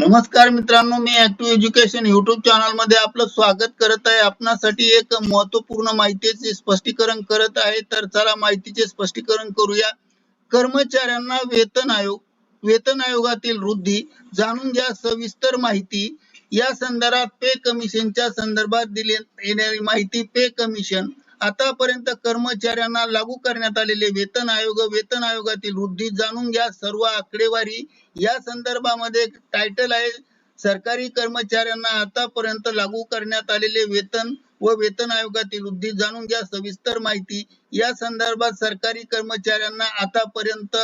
नमस्कार मित्रांनो मी ऍक्टिव्ह एज्युकेशन युट्यूब चॅनलमध्ये आपलं स्वागत करत आहे. आपणासाठी एक महत्त्वपूर्ण माहितीचे स्पष्टीकरण करत आहे. तर चला माहितीचे स्पष्टीकरण करूया. कर्मचाऱ्यांना वेतन आयोग वेतन आयोगातील वृद्धी जाणून घ्या. सविस्तर माहिती या संदर्भात पे कमिशनच्या संदर्भात दिली येणारी माहिती. पे कमिशन आतापर्यंत कर्मचाऱ्यांना लागू करण्यात आलेले वेतन आयोग वेतन आयोगातील वृद्धी जाणून घ्या. सर्व आकडेवारी या संदर्भामध्ये टायटल आहे. सरकारी कर्मचाऱ्यांना आतापर्यंत लागू करण्यात आलेले वेतन व वेतन आयोगातील वृद्धी जाणून घ्या. सविस्तर माहिती या संदर्भात सरकारी कर्मचाऱ्यांना आतापर्यंत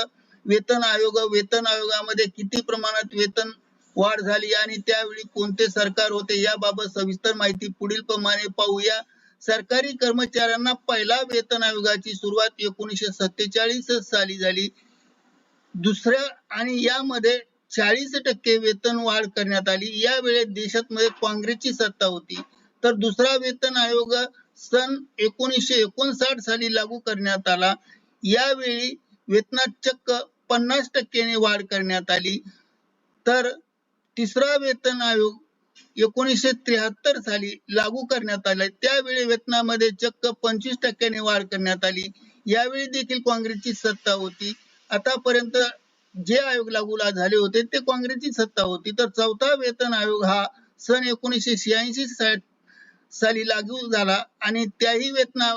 वेतन आयोग वेतन आयोगामध्ये किती प्रमाणात वेतन वाढ झाली आणि त्यावेळी कोणते सरकार होते याबाबत सविस्तर माहिती पुढील प्रमाणे पाहूया. सरकारी कर्मचाऱ्यांना पहिला वेतन आयोगाची सुरुवात एकोणीसशे सत्तेचाळीस साली झाली. दुसऱ्या आणि यामध्ये चाळीस टक्के वेतन वाढ करण्यात आली. यावेळी देशात मध्ये काँग्रेसची सत्ता होती. तर दुसरा वेतन आयोग सन एकोणीसशे एकोणसाठ साली लागू करण्यात आला. यावेळी वेतनात चक्क पन्नास टक्क्याने वाढ करण्यात आली. तर तिसरा वेतन आयोग एकोणीसशे त्र्याहत्तर साली लागू करण्यात आले त्यावेळी वेतनामध्ये चक्क पंचवीस टक्क्याने वाढ करण्यात आली. यावेळी देखील काँग्रेसची सत्ता होती. आतापर्यंत जे आयोग लागू झाले होते ते काँग्रेसची सत्ता होती. तर चौथा वेतन आयोग हा सन एकोणीसशे शहाऐंशी साली लागू झाला. आणि त्याही वेतना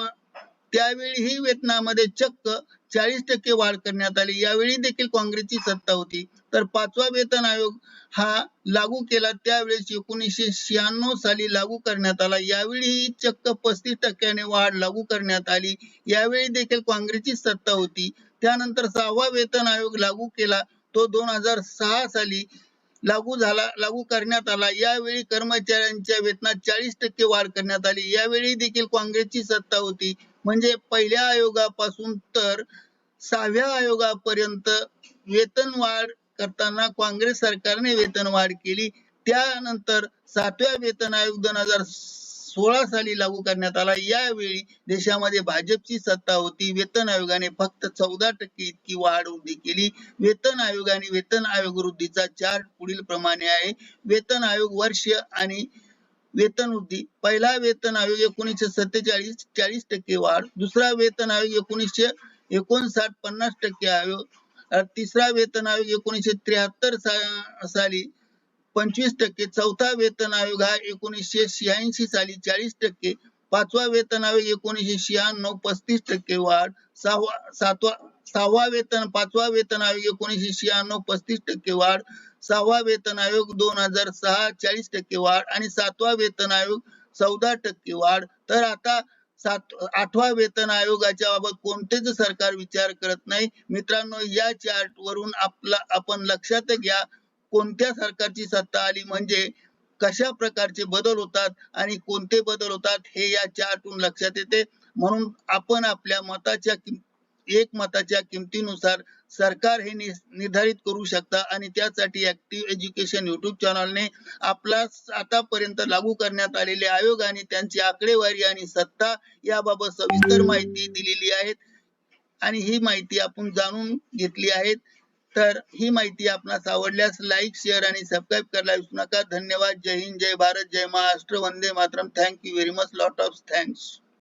त्यावेळीही वेतनामध्ये चक्क चाळीस टक्के वाढ करण्यात आली. यावेळी देखील काँग्रेसची सत्ता होती. तर पाचवा वेतन आयोग हा लागू केला. त्यावेळेस एकोणीसशे शहाण्णव साली लागू करण्यात आला. यावेळी चक्क पस्तीस टक्क्याने वाढ लागू करण्यात आली. यावेळी देखील काँग्रेसची सत्ता होती. त्यानंतर सहावा वेतन आयोग लागू केला. तो दोन हजार सहा साली लागू झाला लागू करण्यात आला. यावेळी कर्मचाऱ्यांच्या वेतनात चाळीस टक्के वाढ करण्यात आली. यावेळी देखील काँग्रेसची सत्ता होती. म्हणजे पहिल्या आयोगापासून तर सहाव्या आयोगापर्यंत वेतनवाढ करताना काँग्रेस सरकारने वेतनवाढ केली. त्यानंतर सातव्या वेतन आयोग दोन हजार सोळा साली लागू करण्यात आला. यावेळी देशामध्ये भाजपची सत्ता होती. वेतन आयोगाने फक्त चौदा टक्के इतकी वाढ वृद्धी केली. वेतन आयोगाने वेतन आयोग वृद्धीचा चार्ट पुढील प्रमाणे आहे. वेतन आयोग वर्ष आणि वेतन वृद्धी. पहिला वेतन आयोग एकोणीसशे सत्तेचाळीस चाळीस टक्के वाढ. दुसरा वेतन आयोग एकोणीसशे एकोणसाठ पन्नास टक्के आयोग तिसरा वेतन आयोग एकोणीसशे त्र्याहत्तर साली पंचवीस टक्के. चौथा वेतन आयोग हा एकोणीसशे शहाऐंशी साली चाळीस टक्के. पाचवा वेतन आयोग एकोणीसशे शहाण्णव पस्तीस टक्के वाढ. सहावा सातवा सहावा वेतन पाचवा वेतन आयोग एकोणीसशे शहाण्णव पस्तीस टक्के वाढ. सहावा वेतन आयोग दोन हजार सहा चाळीस टक्के वाढ. आणि सातवा वेतन आयोग चौदा टक्के वाढ. तर आता सात आठवा वेतन आयोगाच्या बाबत कोणतेच सरकार विचार करत नाही. मित्रांनो या चार्ट वरून आपला आपण लक्षात घ्या कोणत्या सरकारची सत्ता आली म्हणजे कशा प्रकारचे बदल होतात आणि कोणते बदल होतात हे या चार्टून लक्षात येते. म्हणून आपण आपल्या मताच्या एक मताच्या किमतीनुसार सरकार हे निर्धारित करू शकता आणि त्यासाठी ऍक्टिव्ह एज्युकेशन युट्यूब चॅनलने आपला आतापर्यंत लागू करण्यात आलेले आयोग आणि त्यांची आकडेवारी आणि सत्ता याबाबत सविस्तर माहिती दिलेली आहे. आणि ही माहिती आपण जाणून घेतली आहे. तर ही माहिती आपणास आवडल्यास लाईक शेअर आणि सबस्क्राईब करायला विसरू नका. धन्यवाद. जय हिंद. जय भारत. जय महाराष्ट्र. वंदे Mataram. Thank you very much lot of thanks